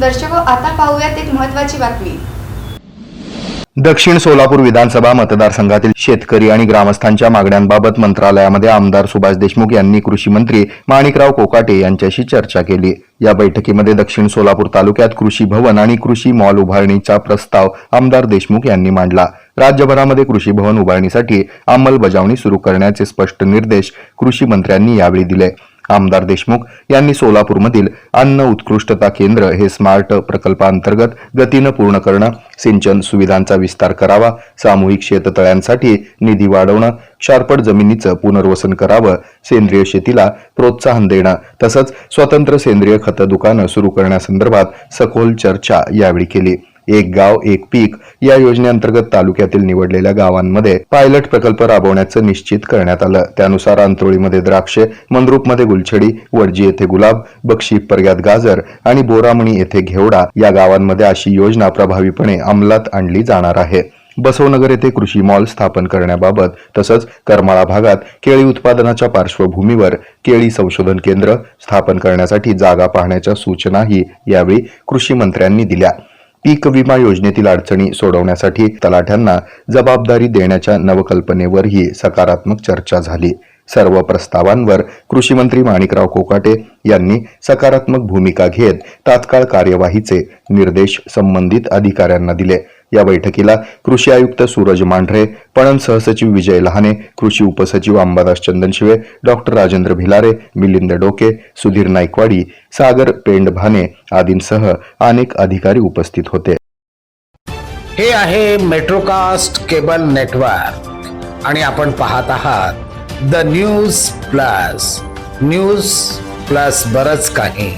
दर्शक आता पाहूयात एक महत्वाची बातमी. दक्षिण सोलापूर विधानसभा मतदारसंघातील शेतकरी आणि ग्रामस्थांच्या मागण्यांबाबत मंत्रालयामध्ये आमदार सुभाष देशमुख यांनी कृषी मंत्री माणिकराव कोकाटे यांच्याशी चर्चा केली. या बैठकीमध्ये दक्षिण सोलापूर तालुक्यात कृषी भवन आणि कृषी मॉल उभारणीचा प्रस्ताव आमदार देशमुख यांनी मांडला. राज्यभरामध्ये कृषी भवन उभारणीसाठी अंमलबजावणी सुरू करण्याचे स्पष्ट निर्देश कृषी मंत्र्यांनी यावेळी दिले. आमदार देशमुख यांनी सोलापूरमधील अन्न उत्कृष्टता केंद्र हे स्मार्ट प्रकल्पांतर्गत गतीनं पूर्ण करणं सिंचन सुविधांचा विस्तार करावा सामूहिक शेततळ्यांसाठी निधी वाढवणं शारपट जमिनीचं पुनर्वसन करावं सेंद्रिय शेतीला प्रोत्साहन देणं तसंच स्वतंत्र सेंद्रिय खतं दुकानं सुरू करण्यासंदर्भात सखोल चर्चा यावेळी केली. एक गाव एक पीक या योजनेअंतर्गत तालुक्यातील निवडलेल्या गावांमध्ये पायलट प्रकल्प राबवण्याचं निश्चित करण्यात आलं. त्यानुसार अंतोळीमध्ये द्राक्षे मंद्रुपमध्ये गुलछडी वडजी येथे गुलाब बक्षी पर्यात गाजर आणि बोरामणी येथे घेवडा या गावांमध्ये अशी योजना प्रभावीपणे अंमलात आणली जाणार आहे. बसवनगर येथे कृषी मॉल स्थापन करण्याबाबत तसंच करमाळा भागात केळी उत्पादनाच्या पार्श्वभूमीवर केळी संशोधन केंद्र स्थापन करण्यासाठी जागा पाहण्याच्या सूचनाही यावेळी कृषी मंत्र्यांनी दिल्या. पीक विमा योजनेतील अडचणी सोडवण्यासाठी तलाठ्यांना जबाबदारी देण्याच्या नवकल्पनेवरही सकारात्मक चर्चा झाली. सर्व प्रस्तावांवर कृषी मंत्री माणिकराव कोकाटे यांनी सकारात्मक भूमिका घेत तात्काळ कार्यवाहीचे निर्देश संबंधित अधिकाऱ्यांना दिले. या बैठकीला कृषी आयुक्त सूरज मांढरे पणन सहसचिव विजय लहाने कृषी उपसचिव अंबादास चंदनशिवे डॉक्टर राजेंद्र भिलारे मिलिंद डोके सुधीर नाईकवाडी सागर पेंडभाने आदींसह अनेक अधिकारी उपस्थित होते. हे आहे मेट्रोकास्ट केबल नेटवर्क. आणि आपण पाहत आहात the news plus. News plus बरच काही.